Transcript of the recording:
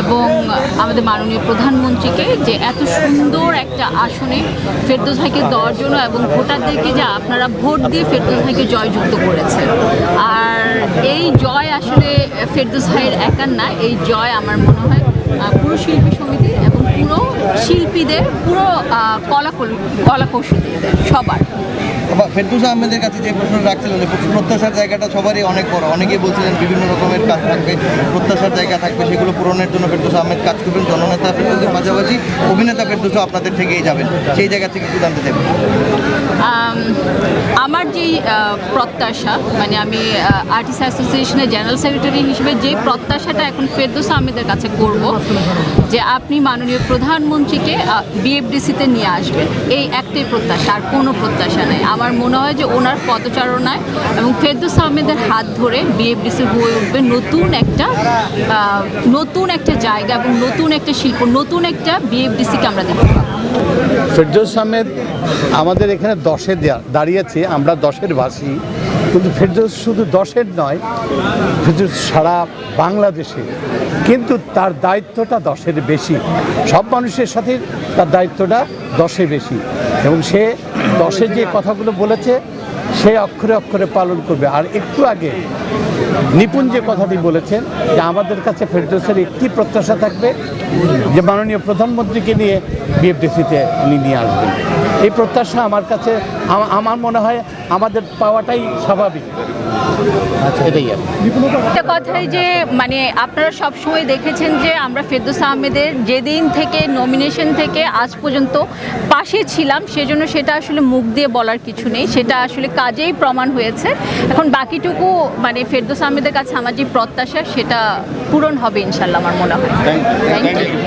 এবং আমাদের মাননীয় প্রধানমন্ত্রীকে যে এত সুন্দর একটা আসনে ফেরদোস ভাইকে দেওয়ার জন্য এবং ভোটারদেরকে যে আপনারা ভোট দিয়ে ফেরদোস ভাইকে জয়যুক্ত করেছে আর এই জয় আসলে ফেরদোস ভাইয়ের একার না এই জয় আমার মনে হয় পুরো শিল্পী সমিতির এবং পুরো শিল্পীদের পুরো কলা কলা কৌশলীদের সবার। ফেরদৌস আহমেদের কাছে যে প্রশ্ন রাখছিলেন প্রত্যাশার জায়গাটা সবারই অনেক বড়। অনেকেই বলছিলেন বিভিন্ন রকমের কাজ থাকবে প্রত্যাশার জায়গা থাকবে সেগুলো পূরণের জন্য ফেরদৌস আহমেদ কাজ করবেন। জননেতা ফেরদৌসের পাশাপাশি অভিনেতা ফেরদৌসও আপনাদের থেকেই যাবেন। সেই জায়গা থেকে একটু জানতে চাইবেন আমার যেই প্রত্যাশা মানে আমি আর্টিস্ট অ্যাসোসিয়েশনের জেনারেল সেক্রেটারি হিসেবে যে প্রত্যাশাটা এখন ফেরদৌস আহমেদের কাছে করব যে আপনি মাননীয় প্রধানমন্ত্রীকে বিএফডিসিতে নিয়ে আসবেন। এই একটাই প্রত্যাশা, আর কোনো প্রত্যাশা নেই। আমার মনে হয় যে ওনার পদচারণায় এবং ফেরদৌস আহমেদের হাত ধরে বিএফডিসি হয়ে উঠবে নতুন একটা নতুন একটা জায়গা এবং নতুন একটা শিল্প, নতুন একটা বিএফডিসিকে আমরা দেখতে পাবো। আহমেদ আমাদের এখানে দশে দাঁড়িয়েছে। আমরা দশের ভাষী কিন্তু ফেরদৌস শুধু দশের নয়, ফেরদৌস সারা বাংলাদেশে। কিন্তু তার দায়িত্বটা দশের বেশি। সব মানুষের সাথে তার দায়িত্বটা দশে বেশি। এবং সে দশে যে কথাগুলো বলেছে, সে অক্ষরে অক্ষরে পালন করবে। আর একটু আগে নিপুণ যে কথাটি বলেছেন, যে আমাদের কাছে ফেরদৌসের একটি প্রত্যাশা থাকবে, যে মাননীয় প্রধানমন্ত্রীকে নিয়ে বিএফডিসিতে উনি নিয়ে আসবেন। এই প্রত্যাশা আমার কাছে আমার মনে হয় আমাদের পাওয়াটাই স্বাভাবিক। আচ্ছা। এটাই একটা কথাই যে মানে আপনারা সব সময় দেখেছেন যে আমরা ফেরদৌস আহমেদের যেদিন থেকে নমিনেশন থেকে আজ পর্যন্ত পাশে ছিলাম সেজন্য সেটা আসলে মুখ দিয়ে বলার কিছু নেই। সেটা আসলে কাজেই প্রমাণ হয়েছে। এখন বাকিটুকু মানে ফেরদৌস আহমেদের কাছে আমার যে প্রত্যাশা সেটা পূরণ হবে ইনশাল্লাহ আমার মনে হয়। Thank you thank you